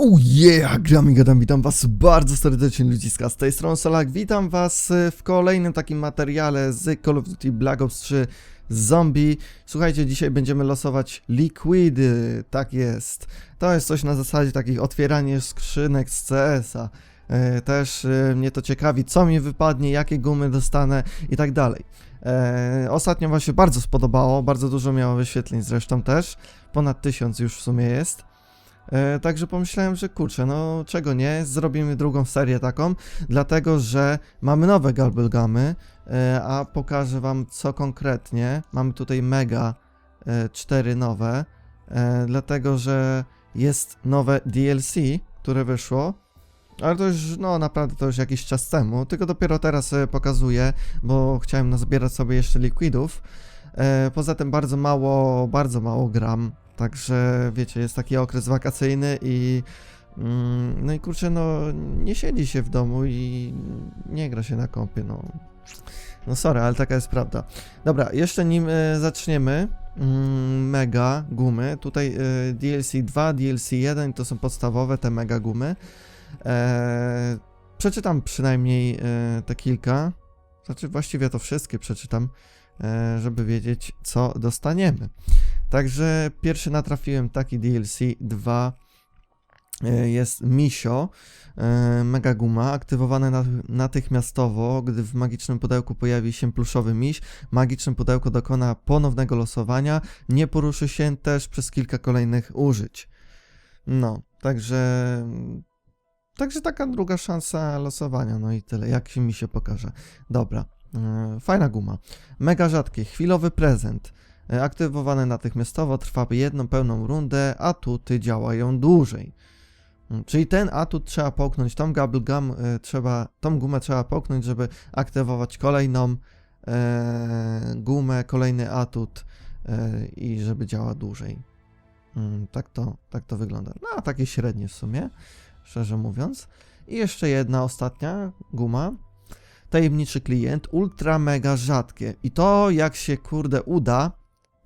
Oh yeah, gram i gadam, witam was bardzo serdecznie ludziska, z tej strony Solak, witam was e, w kolejnym takim materiale z Call of Duty Black Ops 3 Zombie. Słuchajcie, dzisiaj będziemy losować liquidy, tak jest. To jest coś na zasadzie takich otwieranie skrzynek z CS-a. E, Też e, mnie to ciekawi, co mi wypadnie, jakie gumy dostanę i tak dalej. Ostatnio właśnie bardzo spodobało, bardzo dużo miało wyświetleń zresztą też, ponad tysiąc już w sumie jest. E, także pomyślałem, że kurczę, no czego nie, zrobimy drugą serię taką, dlatego że mamy nowe Gulblegamy, e, a pokażę wam co konkretnie. Mamy tutaj mega e, cztery nowe, e, dlatego że jest nowe DLC, które wyszło. Ale to już, no naprawdę to już jakiś czas temu, tylko dopiero teraz pokazuję, bo chciałem nazbierać sobie jeszcze liquidów. E, poza tym bardzo mało, bardzo mało gram, także wiecie, jest taki okres wakacyjny i mm, no i kurczę, no nie siedzi się w domu i nie gra się na kompie, no. No sorry, ale taka jest prawda. Dobra, jeszcze nim e, zaczniemy, mm, mega gumy, tutaj e, DLC 2, DLC 1 to są podstawowe te mega gumy. E, przeczytam przynajmniej e, te kilka, znaczy właściwie to wszystkie przeczytam, e, żeby wiedzieć, co dostaniemy. Także pierwszy natrafiłem taki DLC 2 e, jest Misio, e, mega guma, aktywowane na, natychmiastowo, gdy w magicznym pudełku pojawi się pluszowy miś, magiczne pudełko dokona ponownego losowania, nie poruszy się też przez kilka kolejnych użyć. No, także Także taka druga szansa losowania, no i tyle, jak się mi się pokaże. Dobra, e, fajna guma. Mega rzadkie, chwilowy prezent. E, Aktywowane natychmiastowo, trwa jedną pełną rundę, atuty działają dłużej. Mm, Czyli ten atut trzeba połknąć, tą gum e, trzeba, tą gumę trzeba połknąć, żeby aktywować kolejną e, gumę, kolejny atut e, i żeby działa dłużej. Mm, tak, to, tak to wygląda. No, takie średnie w sumie szczerze mówiąc. I jeszcze jedna ostatnia guma. Tajemniczy klient, ultra mega rzadkie. I to jak się kurde uda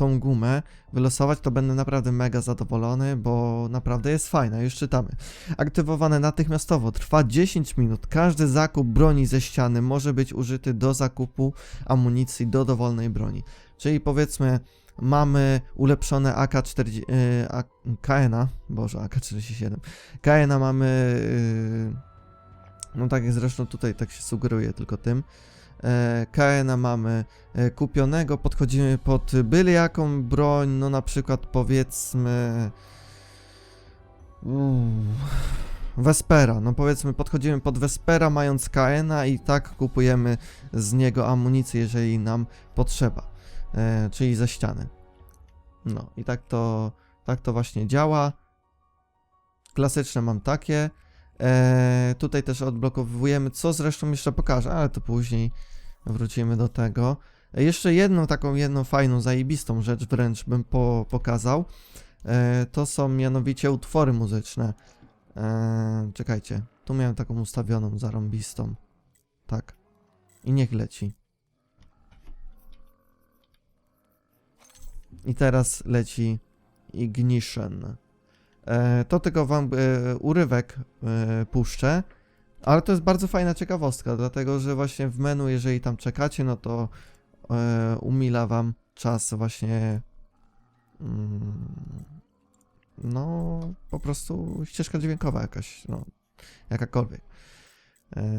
tą gumę wylosować, to będę naprawdę mega zadowolony, bo naprawdę jest fajna. Już czytamy. Aktywowane natychmiastowo, trwa 10 minut. Każdy zakup broni ze ściany może być użyty do zakupu amunicji do dowolnej broni. Czyli powiedzmy, mamy ulepszone AK-40, yy, KN-a, boże, AK-47. KN-a mamy, yy, no tak jak zresztą tutaj tak się sugeruje tylko tym. E, KN-a mamy e, kupionego, podchodzimy pod byle jaką broń, no na przykład powiedzmy... Uuu, Vespera, no powiedzmy podchodzimy pod Vespera mając KN-a i tak kupujemy z niego amunicję, jeżeli nam potrzeba, e, czyli ze ściany. No i tak to, tak to właśnie działa. Klasyczne mam takie. E, tutaj też odblokowujemy, co zresztą jeszcze pokażę, ale to później wrócimy do tego. E, jeszcze jedną taką, jedną fajną, zajebistą rzecz wręcz bym po, pokazał. E, to są mianowicie utwory muzyczne. E, czekajcie, tu miałem taką ustawioną, zarąbistą. Tak. I niech leci. I teraz leci Ignition. E, to tylko wam e, urywek e, puszczę, ale to jest bardzo fajna ciekawostka, dlatego że właśnie w menu, jeżeli tam czekacie, no to umila wam czas właśnie mm, no po prostu ścieżka dźwiękowa jakaś, no jakakolwiek.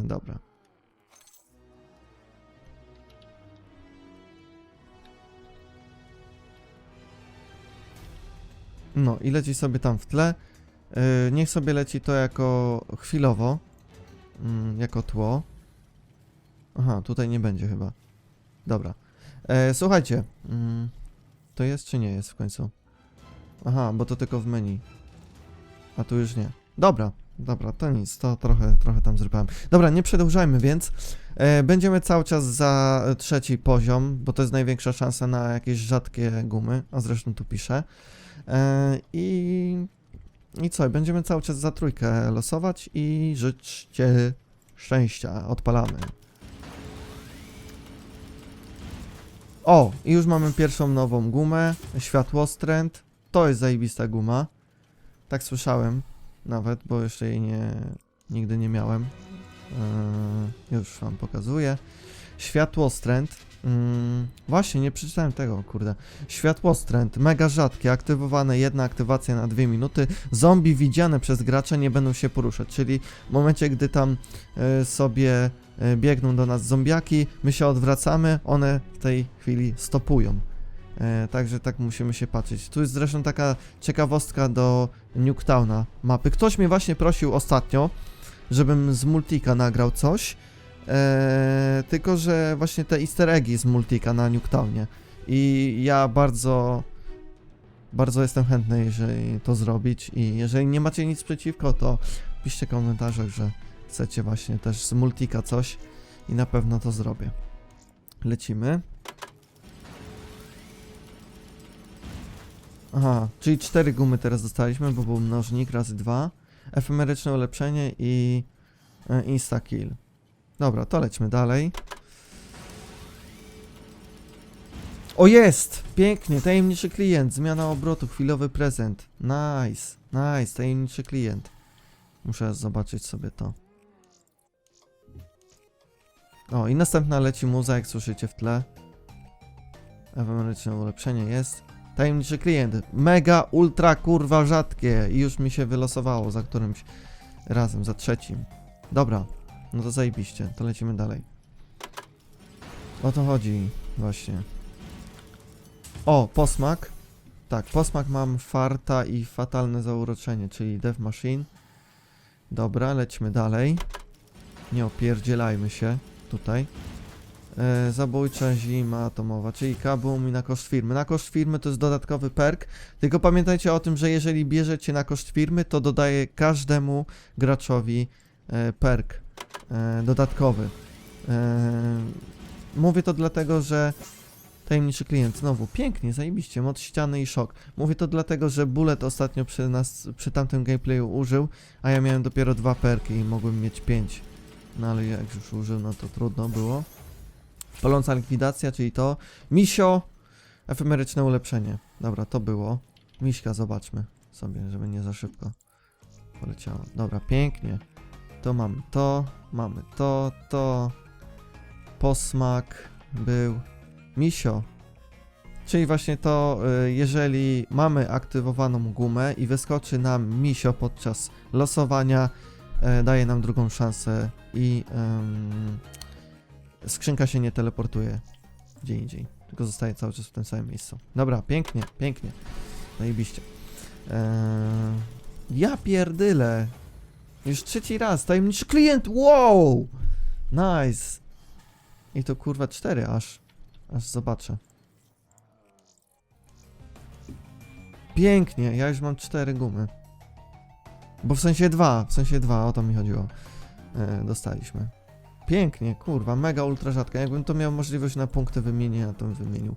Dobra. No i leci sobie tam w tle. Yy, niech sobie leci to jako chwilowo. Mm, jako tło. Aha, tutaj nie będzie chyba. Dobra. E, słuchajcie. Mm, to jest czy nie jest w końcu? Aha, bo to tylko w menu. A tu już nie. Dobra, dobra, to nic, to trochę, trochę tam zrypałem. Dobra, nie przedłużajmy więc. E, będziemy cały czas za trzeci poziom, bo to jest największa szansa na jakieś rzadkie gumy, a zresztą tu piszę. E, I, I co? Będziemy cały czas za trójkę losować i życzcie szczęścia. Odpalamy. O, i już mamy pierwszą nową gumę. Światłostręt. To jest zajebista guma. Tak słyszałem. nawet, bo jeszcze jej nie, nigdy nie miałem. Yy, już wam pokazuję. Światłostręt. Mm, właśnie, nie przeczytałem tego, kurde. Światłostręt, mega rzadkie, aktywowane jedna aktywacja na dwie minuty. Zombie widziane przez gracza nie będą się poruszać, czyli w momencie, gdy tam e, sobie e, biegną do nas zombiaki, my się odwracamy, one w tej chwili stopują. E, także tak musimy się patrzeć. Tu jest zresztą taka ciekawostka do Nuketowna mapy. Ktoś mnie właśnie prosił ostatnio, żebym z Multika nagrał coś. E, tylko, że właśnie te easter eggi z Multika na Nuketownie. I ja bardzo, bardzo jestem chętny, jeżeli to zrobić. I jeżeli nie macie nic przeciwko, to piszcie w komentarzach, że chcecie właśnie też z Multika coś. I na pewno to zrobię. Lecimy. Aha, czyli cztery gumy teraz dostaliśmy, bo był mnożnik razy dwa. Efemeryczne ulepszenie i e, insta-kill. Dobra, to lećmy dalej. O jest! Pięknie, tajemniczy klient, zmiana obrotu, chwilowy prezent. Nice, nice, tajemniczy klient. Muszę zobaczyć sobie to. O, i następna leci muza, jak słyszycie w tle. Efemeryczne ulepszenie jest. Tajemniczy klient. Mega, ultra, kurwa, rzadkie. I już mi się wylosowało za którymś razem, za trzecim. Dobra, no to zajebiście, to lecimy dalej. O to chodzi, właśnie. O, posmak. Tak, posmak mam farta i fatalne zauroczenie, czyli Death Machine. Dobra, lecimy dalej. Nie opierdzielajmy się tutaj. E, zabójcza zima atomowa, czyli kabum i na koszt firmy. Na koszt firmy to jest dodatkowy perk, tylko pamiętajcie o tym, że jeżeli bierzecie na koszt firmy, to dodaje każdemu graczowi e, perk dodatkowy. E, mówię to dlatego, że tajemniczy klient, znowu, pięknie, zajebiście, mod ściany i szok. Mówię to dlatego, że Bullet ostatnio przy nas, przy tamtym gameplayu użył, a ja miałem dopiero dwa perki i mogłem mieć pięć. No ale jak już użył, no to trudno było. Paląca likwidacja, czyli to. Misio, efemeryczne ulepszenie. Dobra, to było. Miśka, zobaczmy sobie, żeby nie za szybko poleciało. Dobra, pięknie. To mamy to, mamy to, to. Posmak był. Misio. Czyli właśnie to, y, jeżeli mamy aktywowaną gumę i wyskoczy nam misio podczas losowania, e, daje nam drugą szansę i em, skrzynka się nie teleportuje gdzie indziej, tylko zostaje cały czas w tym samym miejscu. Dobra, pięknie, pięknie. Zajebiście. Eee, ja pierdyle. Już trzeci raz, tajemniczy klient, wow! Nice. I to kurwa cztery aż, aż zobaczę. Pięknie, ja już mam cztery gumy. Bo w sensie dwa, w sensie dwa, o to mi chodziło. E, dostaliśmy. Pięknie, kurwa, mega ultra rzadka. Jakbym to miał możliwość na punkty wymienienia, to bym wymienił.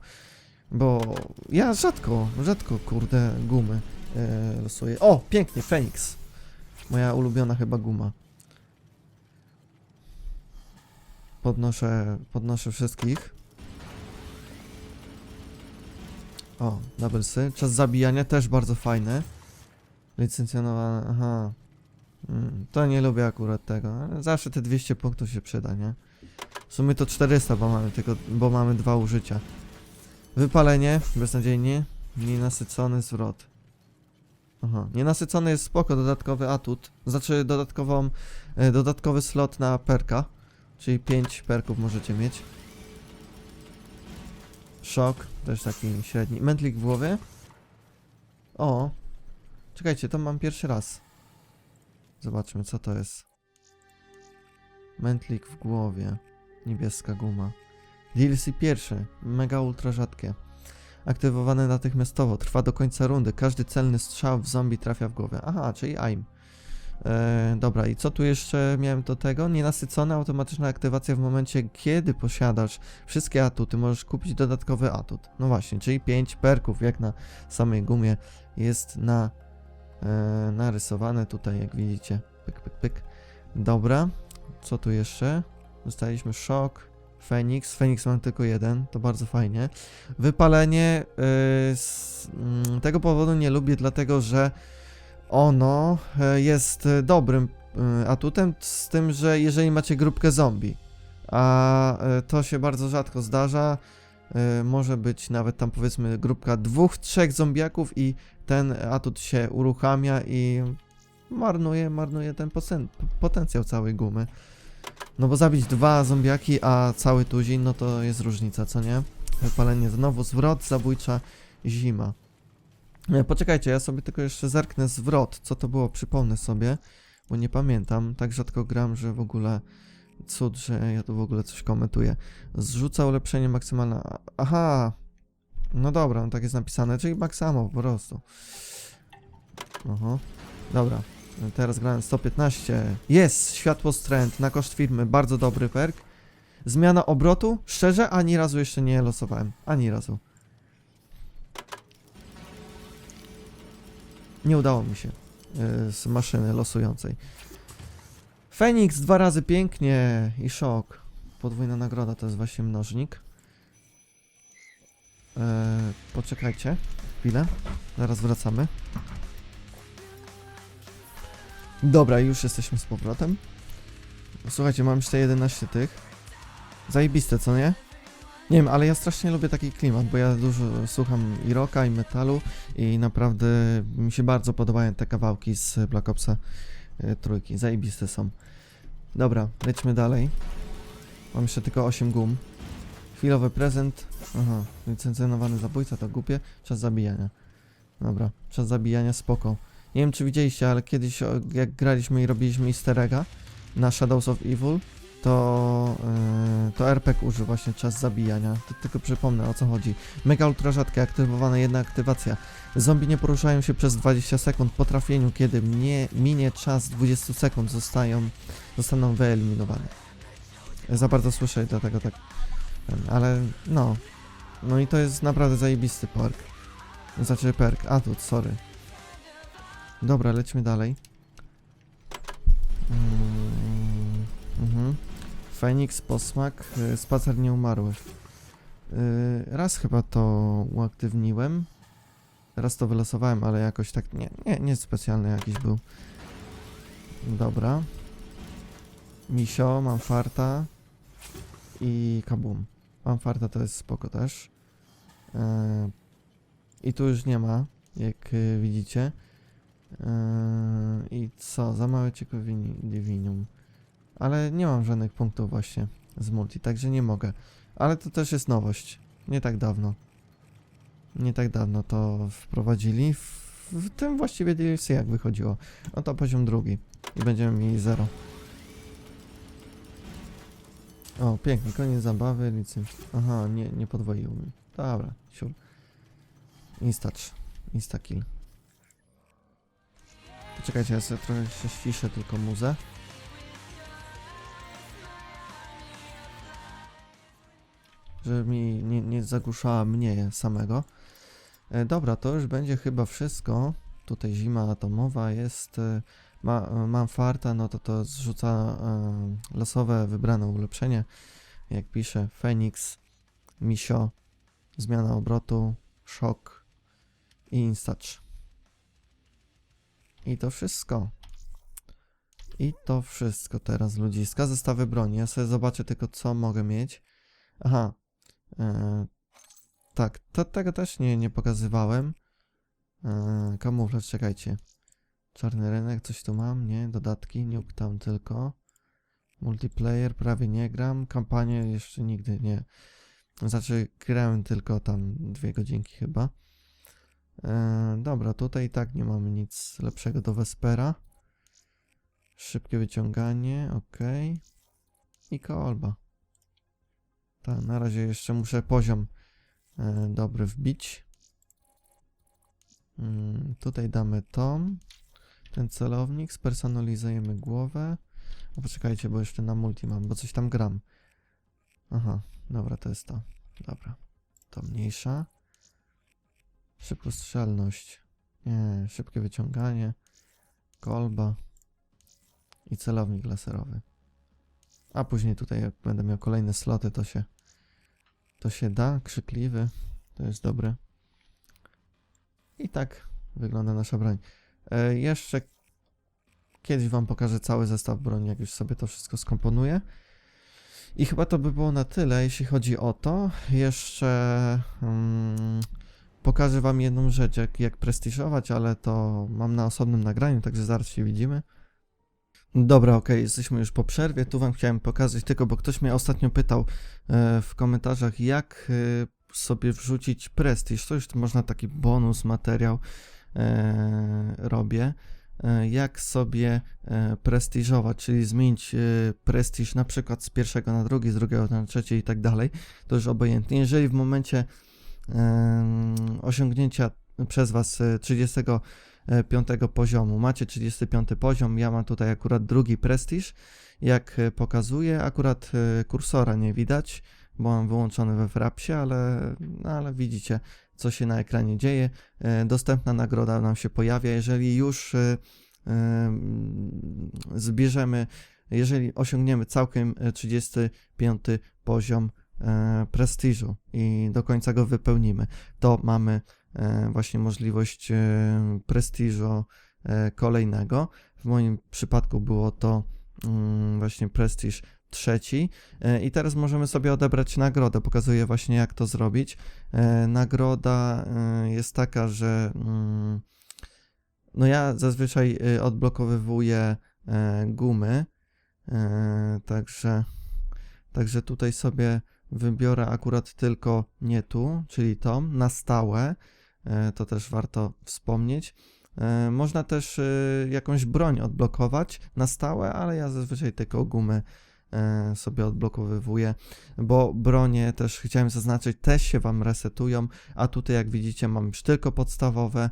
Bo ja rzadko, rzadko, kurde, gumy e, losuję. O, pięknie, Phoenix. Moja ulubiona chyba guma. Podnoszę, podnoszę wszystkich. O, doublesy. Czas zabijania też bardzo fajny. Licencjonowane, aha. Mm, to nie lubię akurat tego, zawsze te 200 punktów się przyda, nie? W sumie to 400, bo mamy tylko, bo mamy dwa użycia. Wypalenie, beznadziejnie. Nienasycony zwrot. Aha, nienasycony jest spoko, dodatkowy atut. Znaczy dodatkową, e, dodatkowy slot na perka. Czyli 5 perków możecie mieć. Szok, też taki średni. Mętlik w głowie. O. Czekajcie, to mam pierwszy raz. Zobaczmy, co to jest. Mętlik w głowie. Niebieska guma. DLC pierwszy. Mega ultra rzadkie. Aktywowane natychmiastowo. Trwa do końca rundy. Każdy celny strzał w zombie trafia w głowę. Aha, czyli aim. E, dobra, i co tu jeszcze miałem do tego? Nienasycona automatyczna aktywacja w momencie, kiedy posiadasz wszystkie atuty, możesz kupić dodatkowy atut. No właśnie, czyli 5 perków, jak na samej gumie, jest na, e, narysowane tutaj, jak widzicie. Pyk, pyk, pyk. Dobra, co tu jeszcze? Dostaliśmy szok, Feniks. Feniks mam tylko jeden, to bardzo fajnie. Wypalenie y, z mm, tego powodu nie lubię, dlatego że ono e, jest e, dobrym e, atutem, z tym, że jeżeli macie grupkę zombie, a e, to się bardzo rzadko zdarza, e, może być nawet tam powiedzmy grupka dwóch, trzech zombiaków i ten atut się uruchamia i marnuje, marnuje ten potencjał całej gumy. No bo zabić dwa zombiaki, a cały tuzin, no to jest różnica, co nie? Wypalenie znowu, zwrot, zabójcza, zima. Nie, poczekajcie, ja sobie tylko jeszcze zerknę zwrot, co to było, przypomnę sobie, bo nie pamiętam, tak rzadko gram, że w ogóle cud, że ja tu w ogóle coś komentuję. Zrzuca ulepszenie maksymalne, aha, no dobra, no tak jest napisane, czyli maksamo po prostu. Oho, dobra, teraz grałem 115, jest, światło stręt na koszt firmy, bardzo dobry perk. Zmiana obrotu, szczerze, ani razu jeszcze nie losowałem, ani razu. Nie udało mi się yy, z maszyny losującej. Feniks dwa razy pięknie i szok. Podwójna nagroda to jest właśnie mnożnik. Yy, poczekajcie chwilę, zaraz wracamy. Dobra, już jesteśmy z powrotem. Słuchajcie, mam jeszcze 11 tych. Zajebiste, co nie? Nie wiem, ale ja strasznie lubię taki klimat, bo ja dużo słucham i rocka, i metalu i naprawdę mi się bardzo podobają te kawałki z Black Opsa y, trójki. Zajebiste są. Dobra, lećmy dalej. Mam jeszcze tylko 8 gum. Chwilowy prezent. Aha, licencjonowany zabójca to głupie. Czas zabijania. Dobra, czas zabijania spoko. Nie wiem czy widzieliście, ale kiedyś jak graliśmy i robiliśmy easter egga na Shadows of Evil, to, yy, to RPG użył właśnie czas zabijania. To tylko przypomnę o co chodzi. Mega ultra rzadkie, aktywowana jedna aktywacja. Zombie nie poruszają się przez 20 sekund po trafieniu, kiedy minie czas 20 sekund, zostają, zostaną wyeliminowane. Za bardzo słyszę, dlatego tak. Ale no. No i to jest naprawdę zajebisty perk. Znaczy perk, atut, sorry. Dobra, lećmy dalej. Mm, mhm. Feniks, posmak, y, spacer nieumarłych. Y, raz chyba to uaktywniłem. Raz to wylosowałem, ale jakoś tak nie, nie, nie specjalny jakiś był. Dobra. Misio, mam farta. I kabum. Mam farta, to jest spoko też. E, I tu już nie ma, jak y, widzicie. E, I co? Za małe ciekawini divinium. Ale nie mam żadnych punktów właśnie z multi, także nie mogę. Ale to też jest nowość. Nie tak dawno. Nie tak dawno to wprowadzili. W, w tym właściwie DLC jak wychodziło. No to poziom drugi. I będziemy mieli zero. O, pięknie, koniec zabawy, licy. Aha, nie, nie podwoił mi. Dobra, siur. Instacz. Instakill. Poczekajcie, ja sobie trochę się ściszę tylko muzę. Żeby mi nie, nie zagłuszała mnie samego. E, dobra, to już będzie chyba wszystko. Tutaj zima atomowa jest. E, ma, mam farta, no to to zrzuca e, losowe wybrane ulepszenie. Jak pisze Phoenix, Misio, zmiana obrotu, szok i instacz. I to wszystko. I to wszystko teraz, ludziska. Zestawy broni. Ja sobie zobaczę tylko, co mogę mieć. Aha. E, tak, to, tego też nie, nie pokazywałem. E, kamuflaż, czekajcie. Czarny rynek, coś tu mam? Nie, dodatki, nuke tam tylko. Multiplayer, prawie nie gram. Kampanię jeszcze nigdy nie. Znaczy, grałem tylko tam dwie godzinki chyba. E, dobra, tutaj i tak nie mamy nic lepszego do Vespera. Szybkie wyciąganie, ok. I kolba. Tak, na razie jeszcze muszę poziom e, dobry wbić. Mm, tutaj damy tom. Ten celownik, spersonalizujemy głowę. O, poczekajcie, bo jeszcze na multi mam, bo coś tam gram. Aha, dobra, to jest to. Dobra, to mniejsza. Szybkostrzelność. Nie, szybkie wyciąganie. Kolba. I celownik laserowy. A później tutaj jak będę miał kolejne sloty, to się to się da. Krzykliwy. To jest dobre. I tak wygląda nasza broń. E, jeszcze kiedyś wam pokażę cały zestaw broni, jak już sobie to wszystko skomponuję. I chyba to by było na tyle, jeśli chodzi o to. Jeszcze mm, pokażę wam jedną rzecz, jak, jak prestiżować, ale to mam na osobnym nagraniu, także zaraz się widzimy. Dobra, okej, jesteśmy już po przerwie. Tu wam chciałem pokazać tylko, bo ktoś mnie ostatnio pytał e, w komentarzach, jak e, sobie wrzucić prestiż. To już można taki bonus, materiał e, robię. E, jak sobie e, prestiżować, czyli zmienić e, prestiż na przykład z pierwszego na drugi, z drugiego na trzeci i tak dalej. To już obojętnie. Jeżeli w momencie osiągnięcia przez Was e, 35 poziomu macie 35 poziom, ja mam tutaj akurat drugi prestiż. Jak e, pokazuję, akurat e, kursora nie widać, bo mam wyłączony we Frapsie, ale, no, ale widzicie, co się na ekranie dzieje. E, Dostępna nagroda nam się pojawia, jeżeli już e, em, zbierzemy, jeżeli osiągniemy całkiem e, 35 poziom e, prestiżu i do końca go wypełnimy, to mamy e, właśnie możliwość e, prestiżu e, kolejnego. W moim przypadku było to mm, właśnie prestiż trzeci. E, I teraz możemy sobie odebrać nagrodę. Pokazuję właśnie jak to zrobić. E, Nagroda e, jest taka, że mm, no ja zazwyczaj e, odblokowywuję e, gumy. E, Także, także tutaj sobie wybiorę akurat tylko nie tu, czyli tą, na stałe. E, To też warto wspomnieć. E, Można też e, jakąś broń odblokować na stałe, ale ja zazwyczaj tylko gumy e, sobie odblokowywuję, bo bronie też chciałem zaznaczyć, też się Wam resetują, a tutaj jak widzicie mam już tylko podstawowe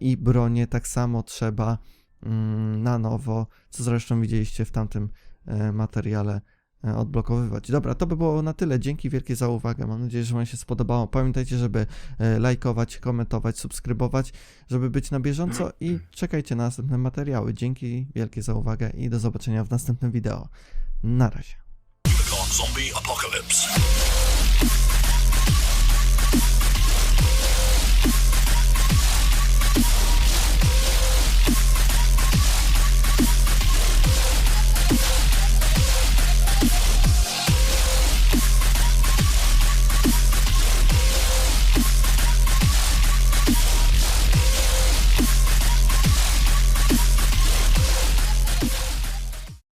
i bronie tak samo trzeba mm, na nowo, co zresztą widzieliście w tamtym materiale odblokowywać. Dobra, to by było na tyle. Dzięki wielkie za uwagę. Mam nadzieję, że Wam się spodobało. Pamiętajcie, żeby e, lajkować, komentować, subskrybować, żeby być na bieżąco i czekajcie na następne materiały. Dzięki wielkie za uwagę i do zobaczenia w następnym wideo. Na razie.